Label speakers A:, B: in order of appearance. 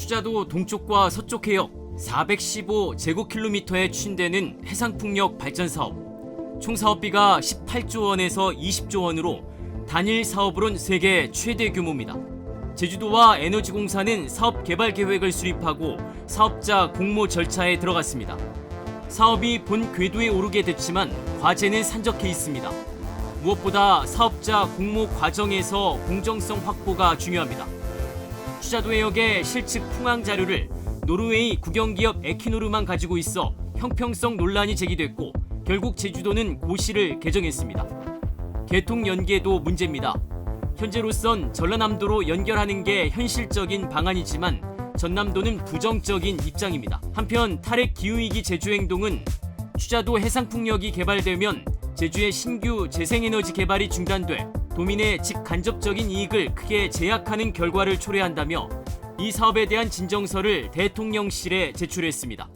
A: 추자도 동쪽과 서쪽 해역 415제곱킬로미터에 추진되는 해상풍력 발전 사업. 총 사업비가 18조 원에서 20조 원으로 단일 사업으론 세계 최대 규모입니다. 제주도와 에너지공사는 사업 개발 계획을 수립하고 사업자 공모 절차에 들어갔습니다. 사업이 본 궤도에 오르게 됐지만 과제는 산적해 있습니다. 무엇보다 사업자 공모 과정에서 공정성 확보가 중요합니다. 추자도 해역의 실측 풍항 자료를 노르웨이 국영기업 에키노르만 가지고 있어 형평성 논란이 제기됐고 결국 제주도는 고시를 개정했습니다. 개통 연계도 문제입니다. 현재로선 전라남도로 연결하는 게 현실적인 방안이지만 전남도는 부정적인 입장입니다. 한편 탈핵 기후위기 제주 행동은 추자도 해상풍력이 개발되면 제주의 신규 재생에너지 개발이 중단돼 도민의 직간접적인 이익을 크게 제약하는 결과를 초래한다며 이 사업에 대한 진정서를 대통령실에 제출했습니다.